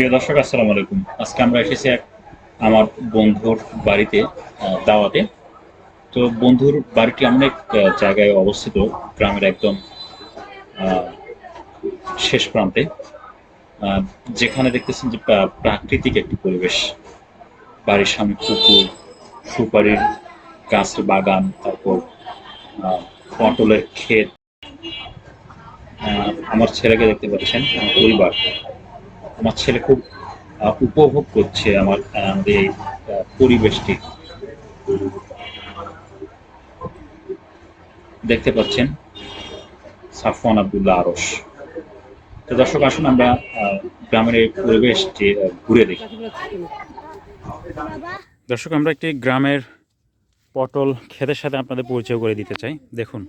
প্রিয় দর্শক, আসসালামু আলাইকুম। আজকে আমরা এসেছি এক আমার বন্ধুর বাড়িতে দাওয়াতে। তো বন্ধুর বাড়িটি এমন এক জায়গায় অবস্থিত, গ্রামের একদম শেষ প্রান্তে। যেখানে দেখতেছেন যে প্রাকৃতিক একটি পরিবেশ। বাড়ির সামনে পুকুর, সুপারির গাছের বাগান, তারপর পটলের ক্ষেত। আমার ছেলেকে দেখতে পাচ্ছেন পরিবার। আমার ছেলে খুব উপভোগ করছে আমার আমাদের এই পরিবেশটি। দেখতে পাচ্ছেন সাফওয়ান আব্দুল্লাহ আরস তো দর্শক, আসুন আমরা গ্রামের এই পরিবেশটি ঘুরে দেখি। দর্শক, আমরা একটি গ্রামের পটল ক্ষেতের সাথে আপনাদের পরিচয় করে দিতে চাই। দেখুন,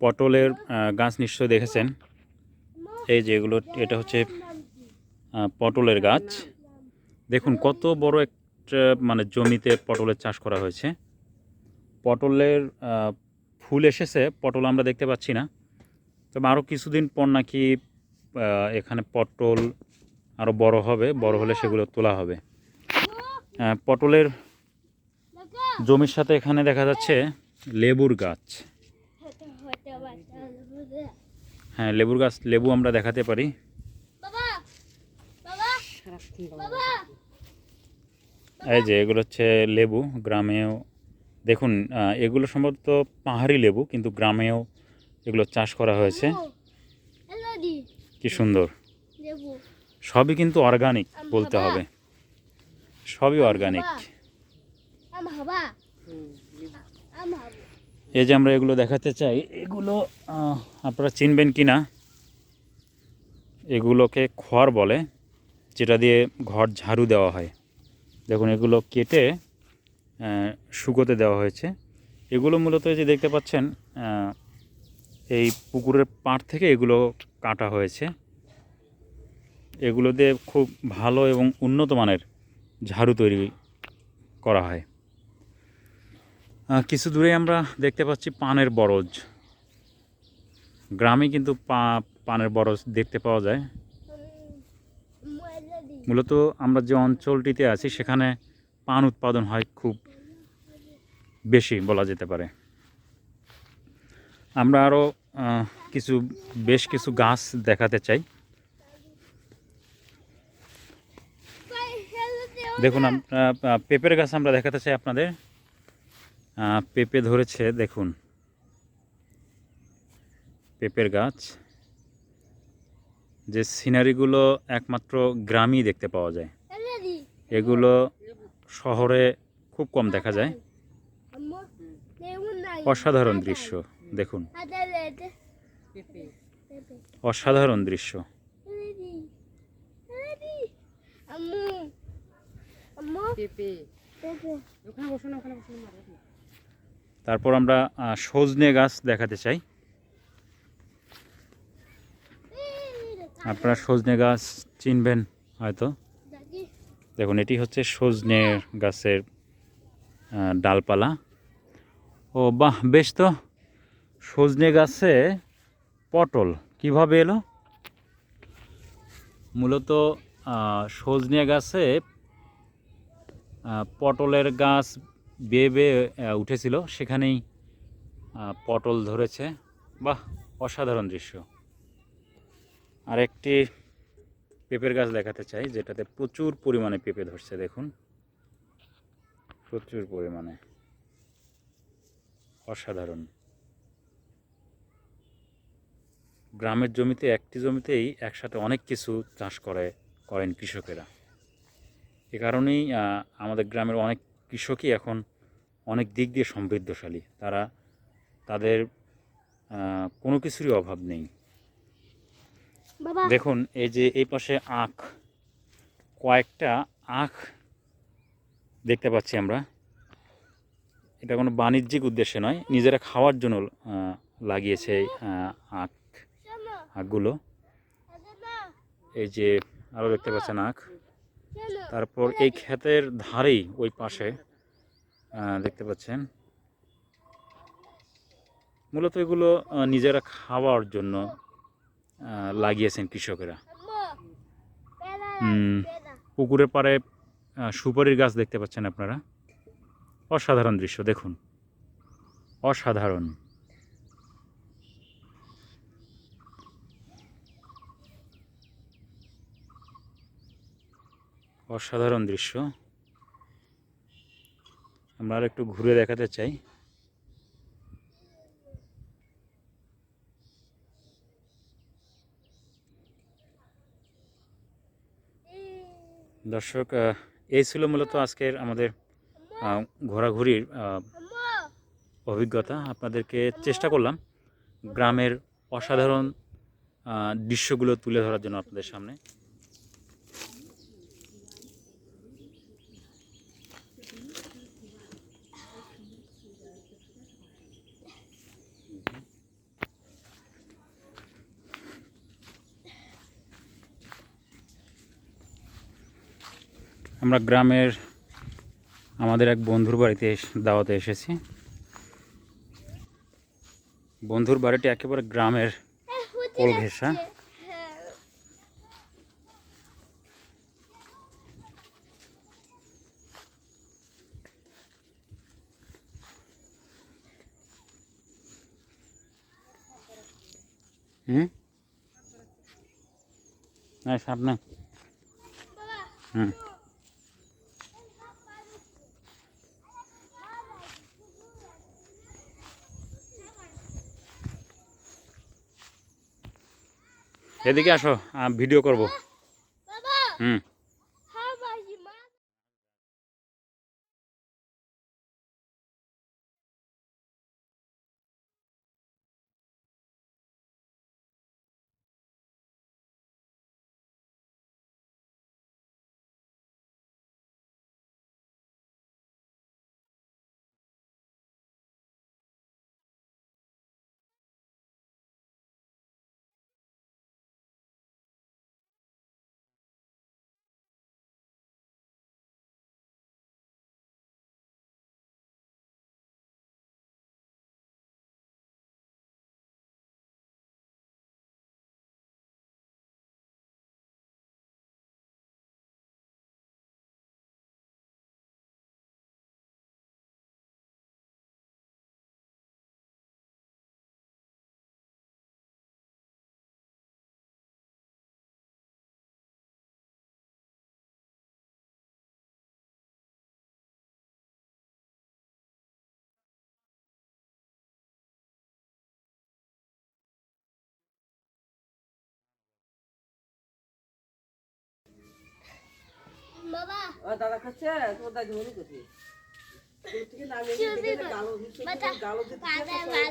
পটলের গাছ নিশ্চয়ই দেখেছেন। এই যে এগুলো, এটা হচ্ছে পটলের গাছ। দেখুন কত বড় একটা মানে জমিতে পটলের চাষ করা হয়েছে। পটলের ফুল এসেছে পটল আমরা দেখতে পাচ্ছি না। তবে আরও কিছুদিন পর নাকি এখানে পটল আরও বড় হবে বড় হলে সেগুলো তোলা হবে। পটলের জমির সাথে এখানে দেখা যাচ্ছে লেবুর গাছ। হ্যাঁ লেবুর গাছ লেবু আমরা দেখাতে পারি। এই যে এগুলো হচ্ছে লেবু গ্রামেও। দেখুন এগুলো সম্ভবত পাহাড়ি লেবু কিন্তু গ্রামেও এগুলো চাষ করা হয়েছে। কি সুন্দর। সবই কিন্তু অর্গানিক বলতে হবে। সবই অর্গানিক। এই যে আমরা এগুলো দেখাতে চাই এগুলো আপনারা চিনবেন কি না এগুলোকে খড় বলে। যেটা দিয়ে ঘর ঝাড়ু দেওয়া হয়। দেখুন, এগুলো কেটে শুকোতে দেওয়া হয়েছে। এগুলো মূলত যে দেখতে পাচ্ছেন এই পুকুরের পাড় থেকে এগুলো কাটা হয়েছে। এগুলো দিয়ে খুব ভালো এবং উন্নত মানের ঝাড়ু তৈরি করা হয়। কিছু দূরে আমরা দেখতে পাচ্ছি পানের বরজ। গ্রামে কিন্তু পা, পানের বরজ দেখতে পাওয়া যায়। মূলত আমরা যে অঞ্চলটিতে আছি, সেখানে পান উৎপাদন হয় খুব বেশি বলা যেতে পারে। আমরা আরও কিছু, বেশ কিছু গাছ দেখাতে চাই। দেখুন পেঁপের গাছ আমরা দেখাতে চাই আপনাদের। পেঁপে ধরেছে, দেখুন। পেঁপের গাছ। যে সিনারিগুলো একমাত্র গ্রামেই দেখতে পাওয়া যায়। এগুলো শহরে খুব কম দেখা যায়। অসাধারণ দৃশ্য, দেখুন। অসাধারণ দৃশ্য। তারপর আমরা সজনে গাছ দেখাতে চাই। আপনারা সজনে গাছ চিনবেন হয়তো। দেখুন এটি হচ্ছে সজনে গাছের ডালপালা। ও বাহ বেশ তো। সজনে গাছে পটল কীভাবে এলো? মূলত সজনে গাছে পটলের গাছ বেয়ে বেয়ে উঠেছিল। সেখানেই পটল ধরেছে। বাহ অসাধারণ দৃশ্য। আর একটি পেঁপের গাছ দেখাতে চাই, যেটাতে প্রচুর পরিমাণে পেঁপে ধরছে, দেখুন। প্রচুর পরিমাণে। অসাধারণ। গ্রামের জমিতে, একটি জমিতেই একসাথে অনেক কিছু চাষ করে, করেন কৃষকেরা। এ কারণেই আমাদের গ্রামের অনেক কৃষকই এখন অনেক দিক দিয়ে সমৃদ্ধশালী। তারা তাদের কোনো কিছুরই অভাব নেই। দেখুন এই যে এই পাশে আখ কয়েকটা আখ দেখতে পাচ্ছি আমরা। এটা কোনো বাণিজ্যিক উদ্দেশ্যে নয় নিজেরা খাওয়ার জন্য লাগিয়েছে আখ আখগুলো। এই যে আরও দেখতে পাচ্ছেন আখ। তারপর এই ক্ষেতের ধারেই ওই পাশে দেখতে পাচ্ছেন। মূলত এগুলো নিজেরা খাওয়ার জন্য লাগিয়েছেন কৃষকেরা। পুকুরের পাড়ে সুপারির গাছ দেখতে পাচ্ছেন আপনারা? অসাধারণ দৃশ্য দেখুন। অসাধারণ। অসাধারণ দৃশ্য। আমরা আর একটু ঘুরে দেখাতে চাই। দর্শক এই ছিল মূলত আজকের আমাদের ঘোরাঘুরির অভিজ্ঞতা। আপনাদেরকে চেষ্টা করলাম গ্রামের অসাধারণ দৃশ্যগুলো তুলে ধরার জন্য আপনাদের সামনে। আমরা গ্রামের আমাদের এক বন্ধুর বাড়িতে দাওয়াতে এসেছি। বন্ধুর বাড়িটি একেবারে গ্রামের কোল ঘেঁষা। হুম? না সামনে। হুম। এদিকে আসো ভিডিও করব। হুম।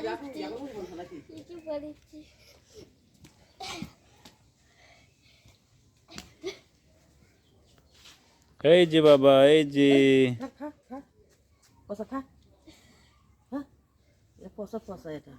বালতি যেমন বলছে নাকি? কিছু করেছি এই যে বাবা এই যে। পচা খা। হ্যাঁ? এটা পচা পচা এটা।